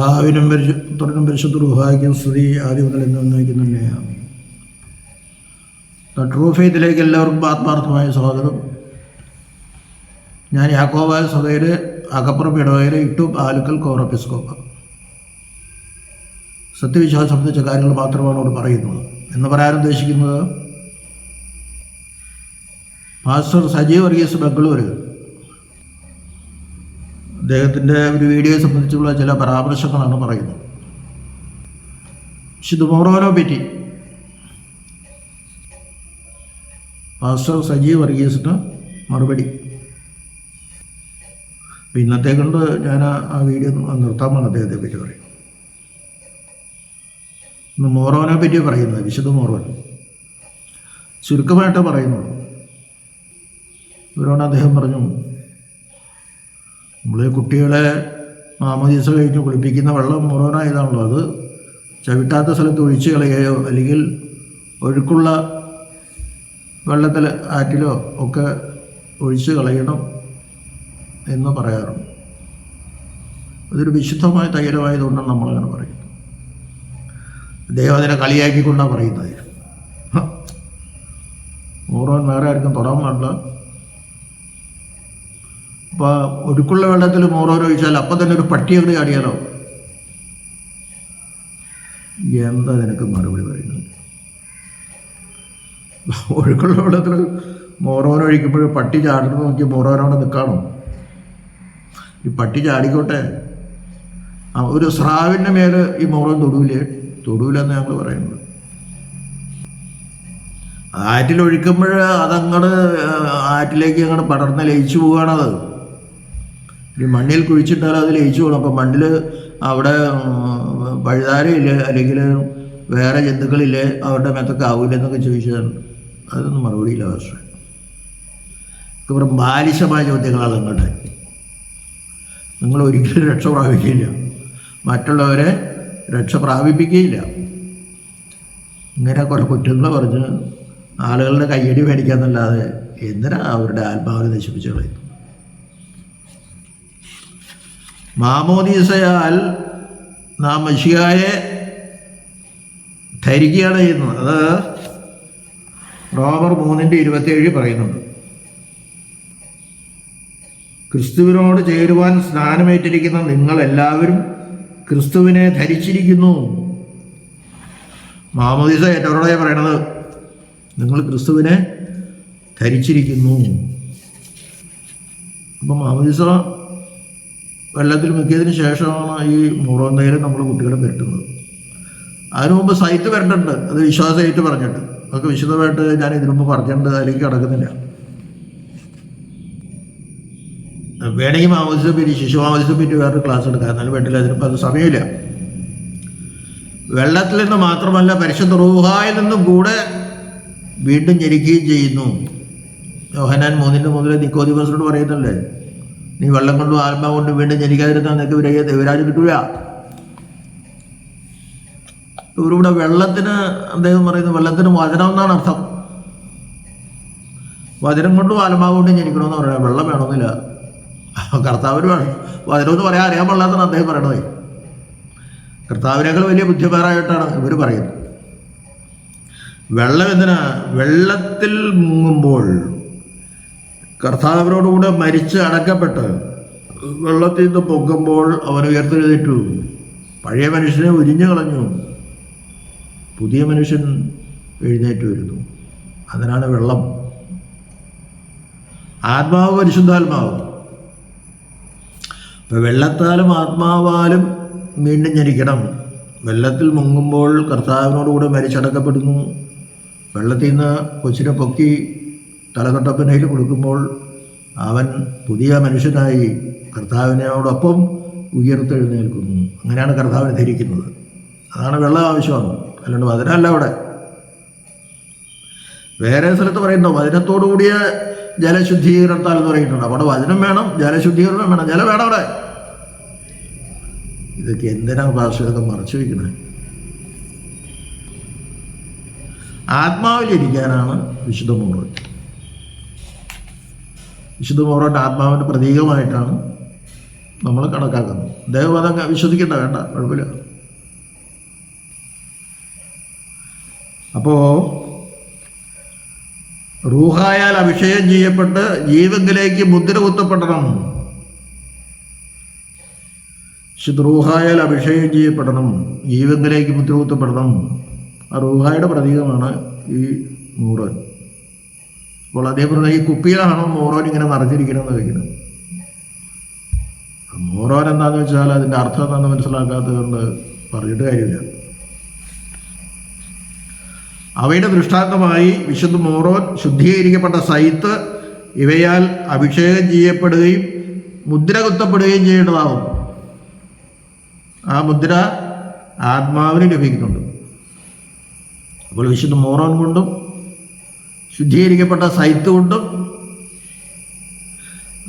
പിതാവിനും പുത്രനും പരിശുദ്ധ റുഹായിക്കും സ്തുതി. ആദ്യം മുതൽ എന്നും വന്നേക്കും തന്നെയാണ് ട്രൂ ഫെയ്ത്തിലേക്ക് എല്ലാവർക്കും ആത്മാർത്ഥമായ സ്വാഗതം. ഞാൻ യാക്കോബായ സഭയിൽ അകപ്പുറം ഇടവയിൽ ഇട്ടു ആലുക്കൽ കോറപ്പിസ്കോപ്പ്. സത്യവിശ്വാസം സംബന്ധിച്ച കാര്യങ്ങൾ മാത്രമാണ് അവിടെ പറയുന്നത്. എന്ന് പറയാൻ ഉദ്ദേശിക്കുന്നത് പാസ്റ്റർ സജീവ് വർഗീസ് ബംഗളൂർ അദ്ദേഹത്തിന്റെ ഒരു വീഡിയോയെ സംബന്ധിച്ചുള്ള ചില പരാമർശങ്ങളാണ് പറയുന്നത്. വിശുദ്ധ മോറോനോ പറ്റി. പാസ്റ്റർ സജീവ് വർഗീസിന് മറുപടി. അപ്പം ഇന്നത്തെ കൊണ്ട് ഞാൻ ആ- വീഡിയോ നിർത്താമെന്ന് അദ്ദേഹത്തെ പറ്റി പറയും ഇന്ന് മോറോനെ പറ്റി പറയുന്നത് വിശുദ്ധ മോറോൻ. ചുരുക്കമായിട്ട് പറയുന്നുള്ളൂ ഇവരോട് അദ്ദേഹം പറഞ്ഞു നമ്മൾ കുട്ടികളെ മാമദീസ കഴിഞ്ഞ് കുളിപ്പിക്കുന്ന വെള്ളം മുറോനായതാണല്ലോ അത്. ചവിട്ടാത്ത സ്ഥലത്ത് ഒഴിച്ച് കളയുകയോ അല്ലെങ്കിൽ ഒഴുക്കുള്ള വെള്ളത്തിൽ ആറ്റിലോ ഒക്കെ ഒഴിച്ച് കളയണം എന്ന് പറയാറുണ്ട്. അതൊരു വിശുദ്ധമായ തൈലമായതുകൊണ്ടാണ് നമ്മളങ്ങനെ പറയുന്നത്. അദ്ദേഹം അതിനെ കളിയാക്കിക്കൊണ്ടാണ് പറയുന്നത്. ഹ. മോറോൻ വേറെ ആർക്കും പാടില്ല. അപ്പോൾ ഒരുക്കുള്ള വെള്ളത്തിൽ മോറോരോ ഒഴിച്ചാൽ അപ്പം തന്നെ ഒരു പട്ടി അങ്ങോട്ട് ചാടിയാലോ? എന്താ നിനക്ക് മറുപടി പറയുന്നത്? ഒഴുക്കുള്ള വെള്ളത്തിൽ മോറോന ഒഴിക്കുമ്പോൾ പട്ടി ചാടുന്നത് നോക്കി മോറോനോടെ നിൽക്കാണോ? ഈ പട്ടി ചാടിക്കോട്ടെ. ഒരു സ്രാവിന്റെ മേലെ ഈ മോറോൻ തൊടൂലേ? തൊടൂലെന്ന് ഞങ്ങൾ പറയുന്നത്. ആറ്റിലൊഴിക്കുമ്പോൾ അതങ്ങോട്ട് ആറ്റിലേക്ക് അങ്ങോട്ട് പടർന്ന് ലയിച്ചു പോവുകയാണത് ഈ മണ്ണിൽ കുഴിച്ചിട്ടാൽ അത് ലയിച്ചു പോകണം അപ്പം മണ്ണിൽ അവിടെ വഴുതാരയില്ല അല്ലെങ്കിൽ വേറെ ജന്തുക്കളില്ലേ അവരുടെ മേത്തൊക്കെ ആവില്ല എന്നൊക്കെ ചോദിച്ചതാണ്. അതൊന്നും മറുപടിയില്ല പക്ഷേ. ഇവർ ബാലിശമായ ചോദ്യങ്ങളാണ് നിങ്ങളുടെ. നിങ്ങൾ ഒരിക്കലും രക്ഷ പ്രാപിക്കില്ല. മറ്റുള്ളവരെ രക്ഷ പ്രാപിപ്പിക്കുകയില്ല. ഇങ്ങനെ കുറേ കുറ്റങ്ങൾ പറഞ്ഞ് ആളുകളുടെ കയ്യടി മേടിക്കാന്നല്ലാതെ എന്തിനാ അവരുടെ ആത്മാവിനെ നശിപ്പിച്ചു കളയുന്നു മാമോദീസയാൽ നാം മഷിയായെ ധരിക്കുകയാണ് ചെയ്യുന്നത്. അത് റോമർ മൂന്നിന്റെ ഇരുപത്തിയേഴ് പറയുന്നുണ്ട്. ക്രിസ്തുവിനോട് ചേരുവാൻ സ്നാനമേറ്റിരിക്കുന്ന നിങ്ങളെല്ലാവരും ക്രിസ്തുവിനെ ധരിച്ചിരിക്കുന്നു. മാമോദീസ ഏറ്റവരോടെ പറയണത് നിങ്ങൾ ക്രിസ്തുവിനെ ധരിച്ചിരിക്കുന്നു. അപ്പം മാമോദീസ വെള്ളത്തിൽ മുക്കിയതിന് ശേഷമാണ് ഈ മുറോന്നയിൽ നമ്മൾ കുട്ടികളെ പെട്ടുന്നത് അതിനു മുമ്പ് സൈറ്റ് വരണ്ടുണ്ട് അത് വിശ്വാസമായിട്ട് പറഞ്ഞിട്ട്. അതൊക്കെ വിശദമായിട്ട് ഞാൻ ഇതിനു മുമ്പ് പറഞ്ഞിട്ടുണ്ട്. അതിലേക്ക് കിടക്കുന്നില്ല വേണമെങ്കിൽ മാമോദിസം പറ്റി ശിശു മാമോദിസം പറ്റി വേറൊരു ക്ലാസ് എടുക്കാം. എന്നാലും വേണ്ടില്ല. അതിനിപ്പോൾ അത് സമയമില്ല. വെള്ളത്തിൽ നിന്ന് മാത്രമല്ല പരിശുദ്ധ റൂഹായിൽ നിന്നും കൂടെ വീണ്ടും ജനിക്കുകയും ചെയ്യുന്നു. യോഹനാൻ മൂന്നിന്റെ മുതൽ നിക്കോദിമസിനോട് പറയുന്നല്ലേ നീ വെള്ളം കൊണ്ടും ആത്മാവ് കൊണ്ടും വീണ്ടും ജനിക്കാതിരുന്നാൽ നിനക്ക് വിരയ ദൈവരാജ് കിട്ടൂല. ഇവരിവിടെ വെള്ളത്തിന് അദ്ദേഹം പറയുന്നത് വെള്ളത്തിന് വചനം എന്നാണ് അർത്ഥം. വചനം കൊണ്ടും ആത്മാവ് കൊണ്ടും ജനിക്കണമെന്ന് പറയാം വെള്ളം വേണമെന്നില്ല. കർത്താവിന് വചനം എന്ന് പറയാൻ അറിയാൻ പാടില്ലാത്തതാണ് അദ്ദേഹം പറയണത്. കർത്താവിനേക്കാൾ വലിയ ബുദ്ധിപരമായിട്ടാണ് ഇവർ പറയുന്നത്. വെള്ളം എന്തിനാ? വെള്ളത്തിൽ മുങ്ങുമ്പോൾ കർത്താവിനോടുകൂടെ മരിച്ച് അടക്കപ്പെട്ട് വെള്ളത്തിൽ നിന്ന് പൊങ്ങുമ്പോൾ അവൻ ഉയർത്തെഴുന്നേറ്റു. പഴയ മനുഷ്യനെ ഉരിഞ്ഞു കളഞ്ഞു. പുതിയ മനുഷ്യൻ എഴുന്നേറ്റ് വരുന്നു. അതിനാണ് വെള്ളം. ആത്മാവ് പരിശുദ്ധാത്മാവ്. ഇപ്പം വെള്ളത്താലും ആത്മാവാലും വീണ്ടും ജനിക്കണം. വെള്ളത്തിൽ മുങ്ങുമ്പോൾ കർത്താവിനോടുകൂടെ മരിച്ചടക്കപ്പെടുന്നു. വെള്ളത്തിൽ നിന്ന് കൊച്ചിനെ പൊക്കി തലതൊട്ടപ്പനയിൽ കൊടുക്കുമ്പോൾ അവൻ പുതിയ മനുഷ്യനായി കർത്താവിനോടൊപ്പം ഉയർത്തെഴുന്നേൽക്കുന്നു. അങ്ങനെയാണ് കർത്താവിനെ ധരിക്കുന്നത്. അതാണ് വെള്ളം ആവശ്യമാണ്. അല്ലാണ്ട് വചനമല്ല അവിടെ. വേറെ സ്ഥലത്ത് പറയുന്നു വചനത്തോടു കൂടിയ ജലശുദ്ധീകരണത്താൽ എന്ന് പറയുന്നുണ്ട്. അവിടെ വചനം വേണം ജലശുദ്ധീകരണം വേണം ജലം വേണം അവിടെ. ഇതൊക്കെ എന്തിനാ ഭാഷയൊക്കെ മറച്ചു വയ്ക്കുന്നത് ആത്മാവിലിരിക്കാനാണ് വിശുദ്ധ മോറോൻ വിശുദ്ധ മോറോന്റെ ആത്മാവിന്റെ പ്രതീകമായിട്ടാണ് നമ്മൾ കണക്കാക്കുന്നത്. ദേവപദം വിശ്വസിക്കേണ്ട വേണ്ട കുഴപ്പമില്ല. അപ്പോൾ റൂഹായാൽ അഭിഷേകം ചെയ്യപ്പെട്ട് ജീവങ്കിലേക്ക് മുദ്ര കുത്തപ്പെടണം. റൂഹായാൽ അഭിഷേകം ചെയ്യപ്പെടണം. ജീവങ്കിലേക്ക് മുദ്ര കുത്തപ്പെടണം. ആ റൂഹായുടെ പ്രതീകമാണ് ഈ നൂറോൻ അപ്പോൾ അതേപോലെ ഈ കുപ്പിയിലാണോ മോറോൻ ഇങ്ങനെ നിറഞ്ഞിരിക്കണമെന്ന് വയ്ക്കുന്നത് മോറോൻ എന്താന്ന് വെച്ചാൽ അതിന്റെ അർത്ഥം എന്താണെന്ന് മനസ്സിലാക്കാത്തത് കൊണ്ട് പറഞ്ഞിട്ട് കാര്യമില്ല. അവയുടെ ദൃഷ്ടാന്തമായി വിശുദ്ധ മോറോൻ ശുദ്ധീകരിക്കപ്പെട്ട സൈത്ത് ഇവയാൽ അഭിഷേകം ചെയ്യപ്പെടുകയും മുദ്ര കുത്തപ്പെടുകയും ചെയ്യേണ്ടതാവും. ആ മുദ്ര ആത്മാവിന് ലഭിക്കുന്നുണ്ട്. അപ്പോൾ വിശുദ്ധ മോറോൻ കൊണ്ടും ശുദ്ധീകരിക്കപ്പെട്ട സൈത്ത് കൊണ്ടും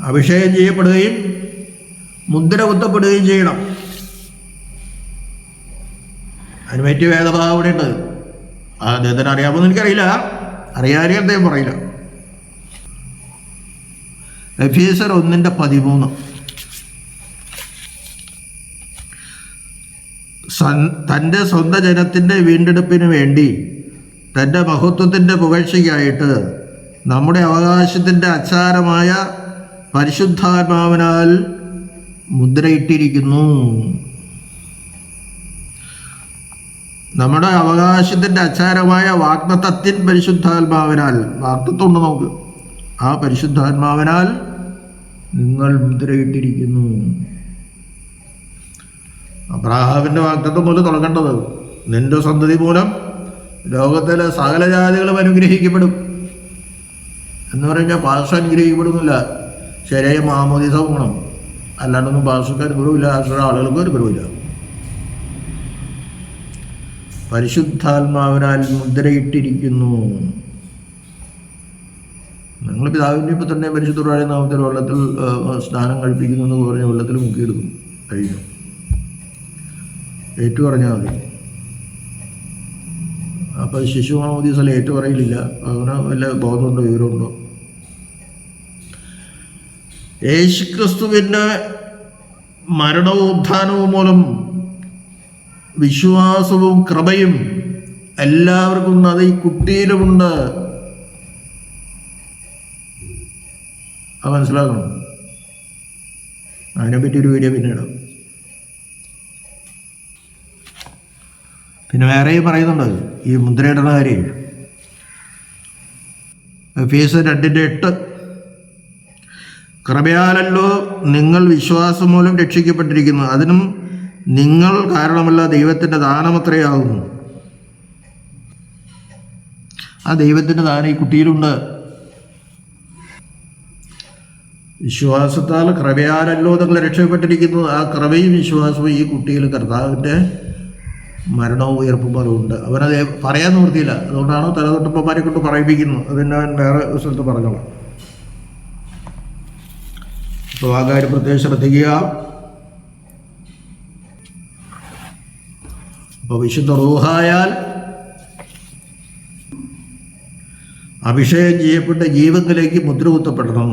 അഭിഷേകം ചെയ്യപ്പെടുകയും മുദ്ര കുത്തപ്പെടുകയും ചെയ്യണം. അതിന് പറ്റിയ വേദഭാഗം അവിടെ ഉണ്ട്. ആ അദ്ദേഹത്തിന് അറിയാമെന്ന് എനിക്കറിയില്ല. അറിയാതെ അദ്ദേഹം പറയില്ല. എഫീസർ ഒന്നിന്റെ പതിമൂന്ന്. തന്റെ സ്വന്തം ജനത്തിന്റെ വീണ്ടെടുപ്പിന് വേണ്ടി തന്റെ മഹത്വത്തിന്റെ പുകഴ്ചയ്ക്കായിട്ട് നമ്മുടെ അവകാശത്തിന്റെ അച്ചാരമായ പരിശുദ്ധാത്മാവിനാൽ മുദ്രയിട്ടിരിക്കുന്നു. നമ്മുടെ അവകാശത്തിന്റെ അച്ചാരമായ വാഗ്ദത്തത്തിൻ പരിശുദ്ധാത്മാവിനാൽ വാഗ്ദത്വം ഉണ്ട് നമുക്ക്. ആ പരിശുദ്ധാത്മാവിനാൽ നിങ്ങൾ മുദ്രയിട്ടിരിക്കുന്നു. അബ്രാഹാവിന്റെ വാഗ്ദത്വം മുതൽ തുടങ്ങേണ്ടത് നിന്റെ സന്തതി മൂലം ലോകത്തിലെ സകല ജാതികളും അനുഗ്രഹിക്കപ്പെടും. എന്ന് പറഞ്ഞാൽ പാർശ്വ അനുഗ്രഹിക്കപ്പെടുന്നില്ല. ശരിയായ മാമോദിസ പോകണം. അല്ലാണ്ടൊന്നും പാർശ്വക്ക് അനുഗ്രഹമില്ല. ആശ്രയ ആളുകൾക്ക് അനുഗ്രഹമില്ല. പരിശുദ്ധാത്മാവിനാൽ മുദ്രയിട്ടിരിക്കുന്നു. നിങ്ങൾ പിതാവിന്റെ ഇപ്പം തന്നെ പരിശുദ്ധരായ നാമത്തിൽ വെള്ളത്തിൽ സ്നാനം കഴിപ്പിക്കുന്നു എന്ന് പറഞ്ഞ് വെള്ളത്തിൽ മുക്കിയെടുക്കും. കഴിഞ്ഞു. ഏറ്റു പറഞ്ഞാൽ മതി. അപ്പോൾ ശിശു മാമോദീസല ഏറ്റു പറയില്ല അങ്ങനെ വല്ല ബോധമുണ്ടോ? വിവരമുണ്ടോ? യേശു ക്രിസ്തുവിന്റെ മരണോത്ഥാനവും മൂലം വിശ്വാസവും കൃപയും എല്ലാവർക്കും അത് ഈ കുട്ടിയിലുമുണ്ട്. അത് മനസ്സിലാക്കണം. അതിനെപ്പറ്റി ഒരു വീഡിയോ പിന്നീട് പിന്നെ വേറെയും പറയുന്നുണ്ട് ഈ മുദ്രയിടുന്ന കാര്യം. ഫീസ് രണ്ടിന്റെ എട്ട്. കൃപയാലല്ലോ നിങ്ങൾ വിശ്വാസം മൂലം രക്ഷിക്കപ്പെട്ടിരിക്കുന്നു. അതിനും നിങ്ങൾ കാരണമല്ല ദൈവത്തിന്റെ ദാനമത്രയാകുന്നു. ആ ദൈവത്തിന്റെ ദാനം ഈ കുട്ടിയിലുണ്ട്. വിശ്വാസത്താൽ കൃപയാലല്ലോ നിങ്ങൾ രക്ഷപ്പെട്ടിരിക്കുന്നു. ആ കൃപയും വിശ്വാസവും ഈ കുട്ടിയിൽ കർത്താവിന്റെ മരണവും ഉയർപ്പും ഉണ്ട് അവനത് പറയാൻ നിവൃത്തിയില്ല. അതുകൊണ്ടാണ് തലതൊട്ടപ്പന്മാരെ കൊണ്ട് പറയിപ്പിക്കുന്നത് അതിന്റെ അവൻ വേറെ സ്ഥലത്ത് പറഞ്ഞോളാം. അപ്പോൾ ആ കാര്യം പ്രത്യേകം ശ്രദ്ധിക്കുക. അപ്പോൾ വിശുദ്ധ റൂഹായാൽ അഭിഷേകം ചെയ്യപ്പെട്ട ജീവങ്ങളിലേക്ക് മുദ്ര കുത്തപ്പെടണം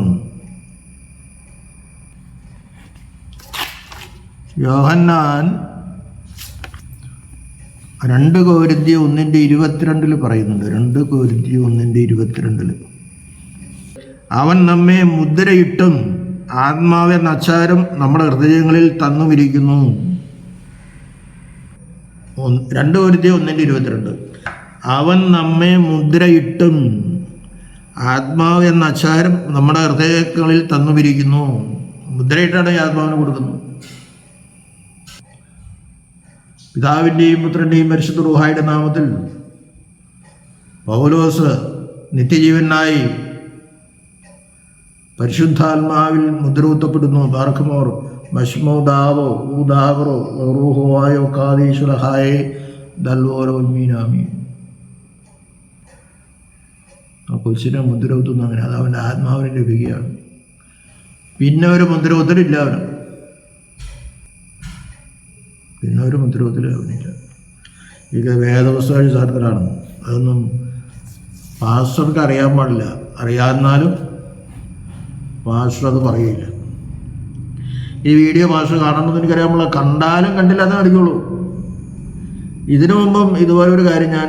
യോഹന്നാൻ രണ്ട് കോരിന്തി ഒന്നിന്റെ ഇരുപത്തിരണ്ടിൽ പറയുന്നുണ്ട്. രണ്ട് കോരിന്തി ഒന്നിന്റെ ഇരുപത്തിരണ്ടിൽ അവൻ നമ്മെ മുദ്രയിട്ടും ആത്മാവെന്ന അച്ചാരം നമ്മുടെ ഹൃദയങ്ങളിൽ തന്നുമിരിക്കുന്നു രണ്ട് കോരിന്തി ഒന്നിന്റെ ഇരുപത്തിരണ്ട്. അവൻ നമ്മെ മുദ്രയിട്ടും ആത്മാവ് എന്ന അച്ചാരം നമ്മുടെ ഹൃദയങ്ങളിൽ തന്നുമിരിക്കുന്നു മുദ്രയിട്ടാണ് ഈ ആത്മാവിന് കൊടുക്കുന്നത്. പിതാവിന്റെയും പുത്രന്റെയും പരിശുദ്ധ റൂഹായുടെ നാമത്തിൽ പൗലോസ് നിത്യജീവനായി പരിശുദ്ധാത്മാവിൽ മുദ്രകുത്തപ്പെടുന്നു. ബാർഖമോർ മഷ്മോദാവോ ഊദാവറോ റൂഹോവായോ കാതീശ്വരഹായേ ദൽവോരോ മീനാമി ആ കൊച്ചിനെ മുദ്രകുത്തുന്നു. അങ്ങനെ അത് അവന്റെ ആത്മാവിന് ലഭിക്കുകയാണ്. പിന്നെ ഒരു മുദ്രകുത്തലില്ല അവന്. പിന്നെ ഒരു മുദ്രകുത്തൽ അഭിനയിക്കുക ഇത് വേദപുസ്തക ചാർത്തലാണ് അതൊന്നും പാസ്റ്റർക്ക് അറിയാൻ പാടില്ല. അറിയാമെന്നാലും പാസ്റ്റർ അത് പറയില്ല. ഈ വീഡിയോ പാസ്റ്റർ കാണണമെന്ന് എനിക്കറിയാമുള്ള കണ്ടാലും കണ്ടില്ല എന്ന് അറിയുള്ളൂ ഇതിനു മുമ്പും ഇതുപോലെ ഒരു കാര്യം ഞാൻ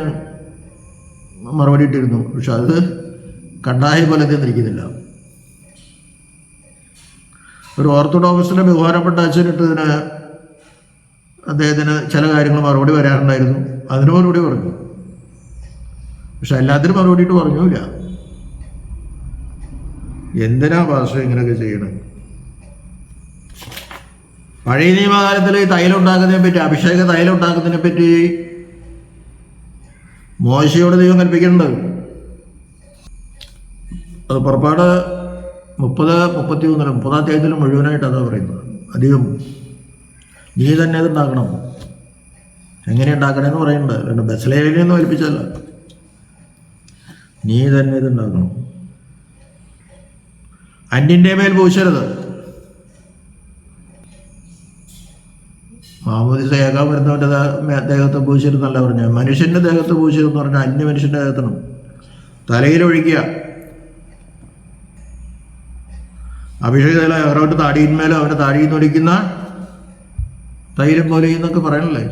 മറുപടി ഇട്ടിരുന്നു. പക്ഷെ അത് കണ്ടായ പോലെ തന്നിരിക്കുന്നില്ല ഒരു ഓർത്തഡോക്സിന്റെ ബഹുമാനപ്പെട്ട അച്ഛനിട്ടതിന് അദ്ദേഹത്തിന് ചില കാര്യങ്ങൾ മറുപടി വരാറുണ്ടായിരുന്നു. അതിന് മറുപടി പറഞ്ഞു. പക്ഷെ എല്ലാത്തിനും മറുപടി ഇട്ട് പറഞ്ഞില്ല. എന്തിനാ ഭാഷ ഇങ്ങനെയൊക്കെ ചെയ്യണേ? പഴയ നിയമകാലത്തിൽ തൈലം ഉണ്ടാക്കുന്നതിനെ പറ്റി അഭിഷേക തൈലം ഉണ്ടാക്കുന്നതിനെ പറ്റി മോശയോട് ദൈവം കൽപ്പിക്കുന്നുണ്ട്. അത് പുറപ്പാട് മുപ്പത് മുപ്പത്തി ഒന്നിലും മുപ്പതാം തീയതിയിൽ മുഴുവനായിട്ട് അതാ പറയുന്നത്. അധികം നീ തന്നെ അത് ഉണ്ടാക്കണം. എങ്ങനെ ഉണ്ടാക്കണമെന്ന് പറയുന്നുണ്ട്. രണ്ട് ബസ്ലേലിനൊന്നും വലിപ്പിച്ചല്ല നീ തന്നെ ഇത് ഉണ്ടാക്കണം. അന്യന്റെ മേൽ പൂശരുത്. മാമോദിസ ഏകാൻ വരുന്നവന്റെ ദേഹത്ത് പൂശരുന്നല്ല പറഞ്ഞ മനുഷ്യന്റെ ദേഹത്ത് പൂശരുതെന്ന് പറഞ്ഞാൽ അന്യ മനുഷ്യന്റെ ദേഹത്തിനും. തലയിലൊഴിക്കുക അഭിഷേകതല അവരവന്റെ താടിയിന്മേലും അവന്റെ താടിയിൽ നിന്ന് ഒലിക്കുന്ന തൈലം പോലെ എന്നൊക്കെ പറയണല്ലേ?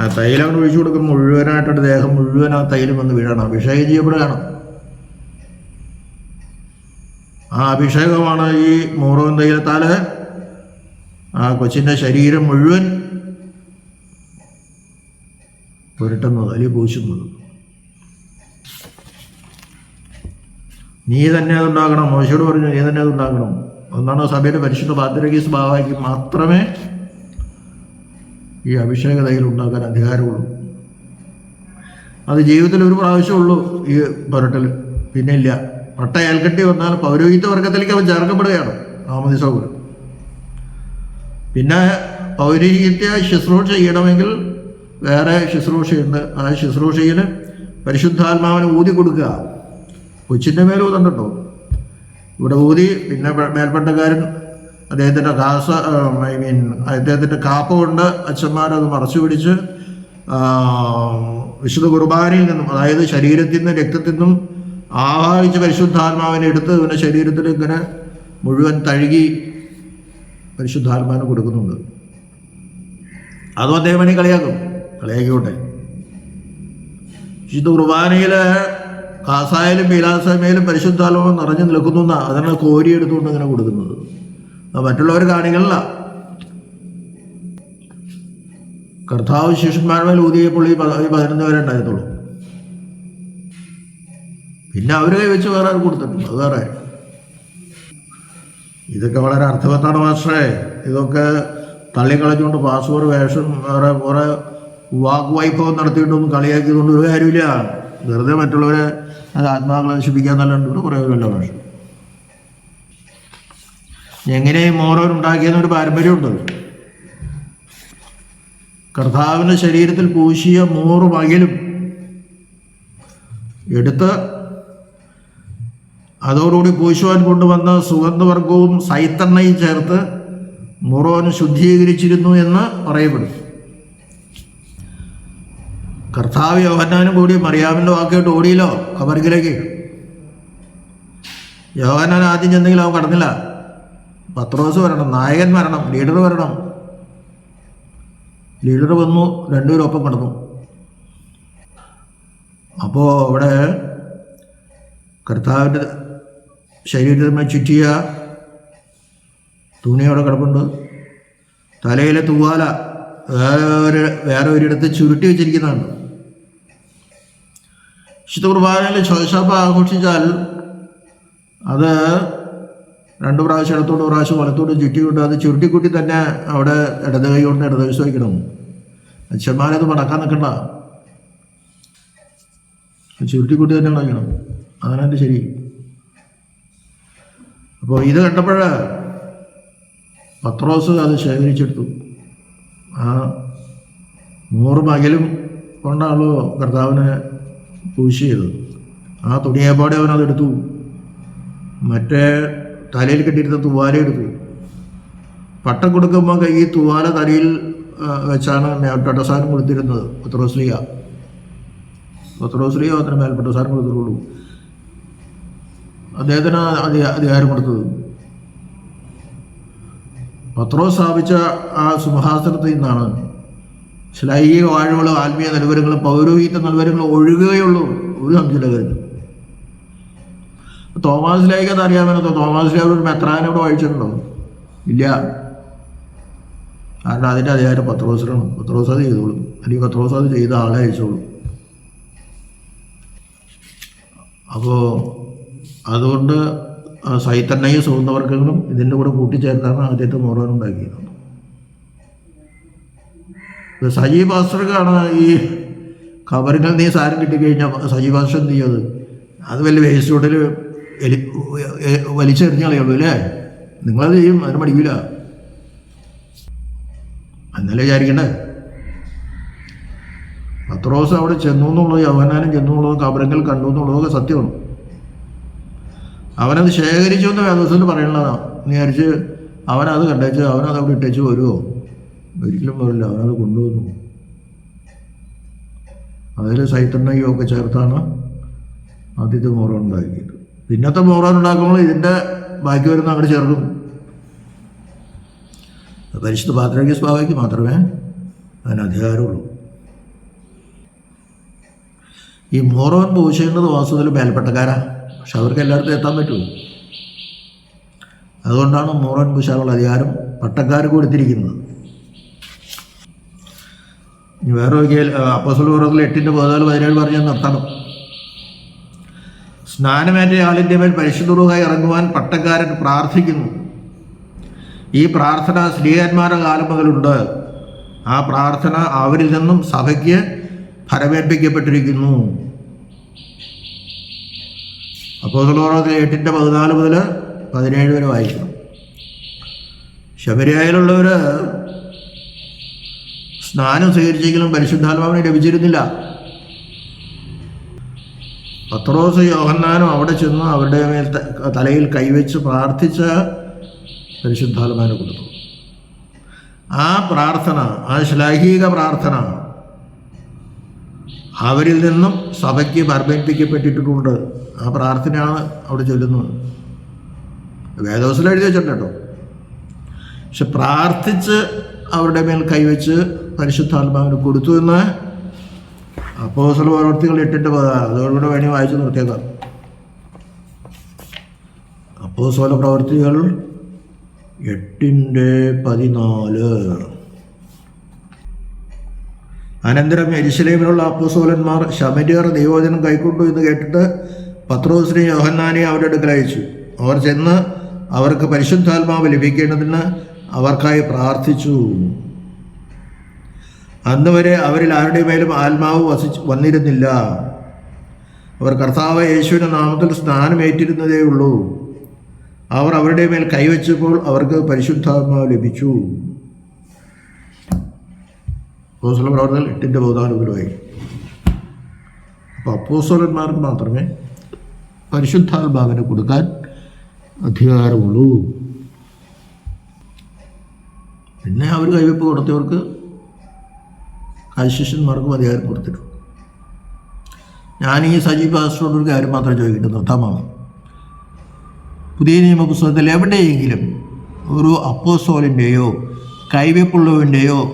ആ തൈലം അങ്ങോട്ട് ഒഴിച്ചു കൊടുക്കുമ്പോൾ മുഴുവനായിട്ടൊരു ദേഹം മുഴുവൻ ആ തൈലം വന്ന് വീഴണം. അഭിഷേകം ചെയ്യപ്പെടുകയാണ് ആ അഭിഷേകമാണ് ഈ മോറോൻ തൈലത്താൽ ആ കൊച്ചിന്റെ ശരീരം മുഴുവൻ പുരട്ടുന്നത് അല്ലെങ്കിൽ പൂശുന്നത്. നീ തന്നെ അതുണ്ടാക്കണം മോശയോട് പറഞ്ഞു നീ തന്നെ അതുണ്ടാക്കണം ഒന്നാണ് സഭയുടെ പരിശുദ്ധ പാത്രകീസ് ഭാവാക്കി മാത്രമേ ഈ അഭിഷേക തൈൽ ഉണ്ടാക്കാൻ അധികാരമുള്ളൂ. അത് ജീവിതത്തിൽ ഒരു പ്രാവശ്യമുള്ളൂ ഈ പുരട്ടൽ. പിന്നെ ഇല്ല പട്ട അയൽക്കെട്ടി വന്നാൽ പൗരോഹിത്യ വർഗത്തിലേക്ക് അവൻ ചേർക്കപ്പെടുകയാണ് ആമതി സൗകര്യം. പിന്നെ പൗരോഹിത്യ ശുശ്രൂഷ ചെയ്യണമെങ്കിൽ വേറെ ശുശ്രൂഷയുണ്ട്. ആ ശുശ്രൂഷയിൽ പരിശുദ്ധാത്മാവിന് ഊതി കൊടുക്കുക. കൊച്ചിന്റെ മേൽ ഇവിടെ ഊതി പിന്നെ മേൽപ്പെട്ടക്കാരൻ അദ്ദേഹത്തിന്റെ കാസ ഐ മീൻ അദ്ദേഹത്തിന്റെ കാപ്പ കൊണ്ട് അച്ഛന്മാരത് മറച്ചു പിടിച്ച് വിശുദ്ധ കുർബാനയിൽ നിന്നും അതായത് ശരീരത്തിൽ നിന്നും രക്തത്തിൽ നിന്നും ആവാഹിച്ച് പരിശുദ്ധാത്മാവിനെ എടുത്ത് ഇവന്റെ ശരീരത്തിൽ ഇങ്ങനെ മുഴുവൻ തഴുകി പരിശുദ്ധാത്മാവിന് കൊടുക്കുന്നുണ്ട്. അതും അദ്ദേഹം വേണി കളിയാക്കും. കളിയാക്കിക്കോട്ടെ. വിശുദ്ധ കുർബാനയിൽ കാസായാലും പീലാസമയിലും പരിശുദ്ധാത്മാവ് നിറഞ്ഞു നിൽക്കുന്നു എന്നാണ് അതിനെ കോരിയെടുത്തുകൊണ്ട് ഇങ്ങനെ കൊടുക്കുന്നത്. മറ്റുള്ളവർ കാണികളില്ല കർത്താവ് ശിഷ്യന്മാരുടെ ഊതിയപ്പോൾ ഈ പതിനൊന്ന് പേരെ ഉണ്ടായിരുന്നുള്ളൂ പിന്നെ അവരെ കൈവച്ച് വേറെ കൊടുത്തിട്ടുണ്ട് അത് വേറെ ഇതൊക്കെ വളരെ അർത്ഥവത്താണ് മാസ്റ്ററെ ഇതൊക്കെ തള്ളിക്കളഞ്ഞുകൊണ്ട് പാസ്പോർട്ട് വേഷം വേറെ കുറെ വാഗ്വൈഭവം നടത്തിയിട്ടൊന്നും കളിയാക്കിയതുകൊണ്ട് ഒരു കാര്യമില്ല വെറുതെ മറ്റുള്ളവരെ അത് ആത്മാക്കളെ നശിപ്പിക്കാൻ നല്ലുണ്ട് കുറേ വല്ല വേഷം എങ്ങനെയും മോറോരുണ്ടാക്കിയെന്നൊരു പാരമ്പര്യമുണ്ട് കർത്താവിന്റെ ശരീരത്തിൽ പൂശിയ മൂറ് മകിലും എടുത്ത് അതോടുകൂടി പൂശുവാൻ കൊണ്ടുവന്ന സുഗന്ധവർഗവും സൈത്തണ്ണയും ചേർത്ത് മുറോന് ശുദ്ധീകരിച്ചിരുന്നു എന്ന് പറയപ്പെടും കർത്താവ് യോഹന്നാനും കൂടി മറിയാമിന്റെ വാക്കിയിട്ട് ഓടിയില്ലോ കബർഗിലേക്ക് യോഹന്നാൻ ആദ്യം ചെന്നെങ്കിലും അവൻ കടന്നില്ല. പത്രോസ് വരണം നായകൻ വരണം ലീഡർ വരണം. ലീഡർ വന്നു രണ്ടുപേരും ഒപ്പം കിടന്നു. അപ്പോൾ അവിടെ കർത്താവിന്റെ ശരീരത്തിൽ ചുറ്റിയ തുണി അവിടെ കിടപ്പുണ്ട്. തലയിലെ തൂവാല വേറെ ഒരു- വേറെ ഒരിടത്ത് ചുരുട്ടി വെച്ചിരിക്കുന്നതാണ്. വിശുദ്ധ കുർബാനയിൽ ശോശാപ്പ ആഘോഷിച്ചാൽ അത് രണ്ട് പ്രാവശ്യം ഇടത്തോട്ട് പ്രാവശ്യം വലത്തോട്ട് ചുറ്റിക്കൊണ്ട് അത് ചുരുട്ടിക്കുട്ടി തന്നെ അവിടെ ഇടത് കൈ കൊണ്ട് ഇടത് വശം വയ്ക്കണം. അച്ഛന്മാരത് മടക്കാൻ നിൽക്കണ്ട. ചുരുട്ടിക്കുട്ടി തന്നെ വയ്ക്കണം അതാണ് എന്റെ ശരി. അപ്പോൾ ഇത് കണ്ടപ്പോൾ പത്രോസ് അത് ശേഖരിച്ചെടുത്തു. ആ നൂറ് മകലും കൊണ്ടാണല്ലോ കർത്താവിനെ പൂശിയത്. ആ തുണിയെപ്പാടെ അവനത് അതെടുത്തു മറ്റേ തലയിൽ കെട്ടിയിരുന്ന തുവാല എടുത്തു. പട്ടം കൊടുക്കുമ്പോൾ കൈ തുവാല തലയിൽ വെച്ചാണ് മേൽപ്പെട്ടസാരം കൊടുത്തിരുന്നത് പത്രോസ്ലിയ പത്രോസ്ലിയ മാത്രമേ മേൽപ്പെട്ടസാരം കൊടുത്തിട്ടുള്ളൂ. അദ്ദേഹത്തിന് അധി- അധികാരം കൊടുത്തത്. പത്രോസ് സ്ഥാപിച്ച ആ സിംഹാസനത്തിൽ നിന്നാണ്. ശ്ലൈഹിക വാഴകളും ആത്മീയ നിലവരങ്ങളും പൗരോഹിത്യ നിലവരങ്ങളും ഒഴുകുകയുള്ളൂ. ഒരു സംശയമില്ല കാര്യം തോമാസ് ലേഖത് അറിയാൻ പറ്റുമോ തോമാസ് ലേഖ ഒരു മെത്രാനെ ഇവിടെ വായിച്ചിട്ടുണ്ടോ ഇല്ല. കാരണം അതിന്റെ അധികാരം പത്രോസിനാണ്. പത്രോസ് അത് ചെയ്തോളും. അല്ലെങ്കിൽ പത്രോസ് അത് ചെയ്ത ആളെ അയച്ചോളും. അപ്പോൾ അതുകൊണ്ട് ആ സൈത്തണ്ണയും സുഗന്ധവർഗങ്ങളും ഇതിന്റെ കൂടെ കൂട്ടിച്ചേർത്താണ് ആദ്യത്തെ മോറോൻ ഉണ്ടാക്കിയത്. സജീവ് ഭാസ്കർക്കാണ് ഈ കവറുകൾ നീ സാരം കിട്ടിക്കഴിഞ്ഞാൽ സജീവ് ഭാസ്കർ എന്ത് ചെയ്യത് അത് വലിയ വേസ്റ്റ് കൊണ്ട് എലി വലിച്ചെറിഞ്ഞ് കളയുള്ളൂ അല്ലേ? നിങ്ങളത് ചെയ്യും അതിന് പഠിക്കൂല എന്നല്ലേ വിചാരിക്കണ്ടേ? പത്രോസ് അവിടെ ചെന്നു എന്നുള്ളത് യവനാനും ചെന്നു എന്നുള്ളത് കബരങ്ങൾ കണ്ടു എന്നുള്ളതൊക്കെ സത്യമാണ്. അവനത് ശേഖരിച്ചു എന്ന് വേദോസത്തിൽ പറയണതാണ് വിചാരിച്ച് അവനത് കണ്ടേച്ച് അവനത് അവിടെ ഇട്ടേച്ച് വരുമോ ഒരിക്കലും വരില്ല അവനത് കൊണ്ടുവന്നു. അതിൽ സൈത്തണ്ണയും ഒക്കെ ചേർത്താണ് ആദ്യത്തെ ഉണ്ടാക്കിയത്. പിന്നത്തെ മോറോൺ ഉണ്ടാക്കുമ്പോൾ ഇതിന്റെ ബാക്കി വരുന്ന അങ്ങോട്ട് ചേർക്കും. പരിശുദ്ധ പാത്രയ്ക്ക് സ്വാഭാവിക്ക് മാത്രമേ അതിന് അധികാരമുള്ളൂ. ഈ മോറോൻ പോഷിക്കുന്നത് വാസ്തുവിൽ മേൽപ്പെട്ടക്കാരാ. പക്ഷെ അവർക്ക് എല്ലായിടത്തും എത്താൻ പറ്റുമോ അതുകൊണ്ടാണ് മോറോൻ പൂശാനുള്ള അധികാരം പട്ടക്കാർ കൊടുത്തിരിക്കുന്നത്. വേറെ നോക്കിയാൽ അപ്പസൽ പുറത്തിൽ എട്ടിന്റെ പതിനാല് പതിനേഴ് പറഞ്ഞാൽ നിർത്തണം. സ്നാനമേറ്റ ആളിന്റെ മേൽ പരിശുദ്ധമായി ഇറങ്ങുവാൻ പട്ടക്കാരൻ പ്രാർത്ഥിക്കുന്നു. ഈ പ്രാർത്ഥന സ്ത്രീയന്മാരുടെ കാലം മുതലുണ്ട്. ആ പ്രാർത്ഥന അവരിൽ നിന്നും സഭയ്ക്ക് ഫലമേൽപ്പിക്കപ്പെട്ടിരിക്കുന്നു. അപ്പോൾ എട്ടിന്റെ പതിനാല് മുതൽ പതിനേഴ് വരെ വായിക്കണം. ശബരിയായിലുള്ളവർ സ്നാനം സ്വീകരിച്ചെങ്കിലും പരിശുദ്ധാത്മാവിനെ ലഭിച്ചിരുന്നില്ല. പത്രോസ് യോഹന്നാനും അവിടെ ചെന്ന് അവരുടെ മേൽ തലയിൽ കൈവച്ച് പ്രാർത്ഥിച്ച പരിശുദ്ധാത്മാനെ കൊടുത്തു ആ പ്രാർത്ഥന ആ ശ്ലൈഹിക പ്രാർത്ഥന അവരിൽ നിന്നും സഭയ്ക്ക് പർമ്മേൽപ്പിക്കപ്പെട്ടിട്ടുണ്ട് ആ പ്രാർത്ഥനയാണ് അവിടെ ചൊല്ലുന്നത്. വേദോസിൽ എഴുതി വെച്ചിട്ടുണ്ട് കേട്ടോ. പക്ഷെ പ്രാർത്ഥിച്ച് അവരുടെ മേൽ കൈവച്ച് പരിശുദ്ധാത്മാവിന് കൊടുത്തു എന്ന് അപ്പോസല പ്രവർത്തികൾ എട്ടിന്റെ പതിനാറ് അതോടുകൂടെ വേണി വായിച്ച് നിർത്തിയേക്കാം. അപ്പോസോല പ്രവർത്തികൾ എട്ടിന്റെ പതിനാല്. അനന്തരം എരിശിലേമിലുള്ള അപ്പോസോലന്മാർ ശമരിയർ ദൈവോചനം കൈക്കൊണ്ടു എന്ന് കേട്ടിട്ട് പത്രോസിനെ യോഹന്നാനെ അവരുടെ അടുക്കൽ അയച്ചു. അവർ ചെന്ന് അവർക്ക് പരിശുദ്ധാത്മാവ് ലഭിക്കേണ്ടതിന് അവർക്കായി പ്രാർത്ഥിച്ചു. അന്ന് വരെ അവരിൽ ആരുടെ മേലും ആത്മാവ് വസിച്ച് വന്നിരുന്നില്ല. അവർ കർത്താവ് യേശുവിന്റെ നാമത്തിൽ സ്നാനമേറ്റിരുന്നതേ ഉള്ളൂ. അവർ അവരുടെ മേൽ കൈവച്ചപ്പോൾ അവർക്ക് പരിശുദ്ധാത്മാവ് ലഭിച്ചു. അപ്പോസ്വല പ്രവർത്തനം എട്ടിന്റെ ബോധാനുകൂലമായി അപ്പോൾ അപ്പോസ്വലന്മാർക്ക് മാത്രമേ പരിശുദ്ധാത്മാവിനെ കൊടുക്കാൻ അധികാരമുള്ളൂ. പിന്നെ അവർ കൈവയ്പ് കൊടുത്തവർക്ക് ശിഷ്യന്മാർക്കും അധികാരം കൊടുത്തിട്ടുണ്ട് ഞാൻ ഈ സജീവ് പാസ്റ്ററോട് ഒരു കാര്യം മാത്രം ചോദിക്കട്ടെ നിർത്താമാണ് പുതിയ നിയമ പുസ്തകത്തിൽ എവിടെയെങ്കിലും ഒരു അപ്പോസോലിന്റെയോ കൈവെപ്പുള്ളവന്റെയോ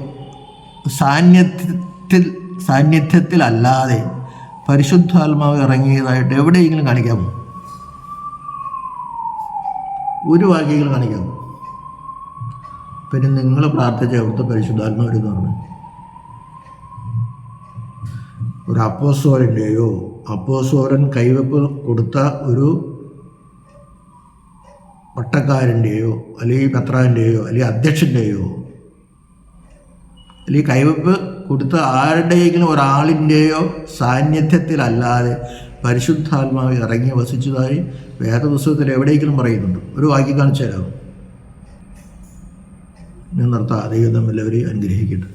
സാന്നിധ്യത്തിൽ സാന്നിധ്യത്തിലല്ലാതെ പരിശുദ്ധാത്മാവ് ഇറങ്ങിയതായിട്ട് എവിടെയെങ്കിലും കാണിക്കാമോ? ഒരു വാക്യങ്ങൾ കാണിക്കാമോ? പിന്നെ നിങ്ങൾ പ്രാർത്ഥിച്ച അവിടുത്തെ പരിശുദ്ധാത്മാവരെന്ന് പറഞ്ഞു? ഒരു അപ്പോസോരന്റെയോ അപ്പോസോരൻ കൈവെപ്പ് കൊടുത്ത ഒരു പട്ടക്കാരന്റെയോ അല്ലെങ്കിൽ പത്രാന്റെയോ അല്ലെങ്കിൽ അധ്യക്ഷന്റെയോ അല്ലെങ്കിൽ കൈവെപ്പ് കൊടുത്ത ആരുടെയെങ്കിലും ഒരാളിന്റെയോ സാന്നിധ്യത്തിലല്ലാതെ പരിശുദ്ധാത്മാവ് ഇറങ്ങി വസിച്ചതായി വേദപുസ്തകത്തിൽ എവിടെയെങ്കിലും പറയുന്നുണ്ട്. ഒരു വാക്യം കാണിച്ചു തരാം നിർത്താം. ദൈവം അവരെ അനുഗ്രഹിക്കട്ടെ.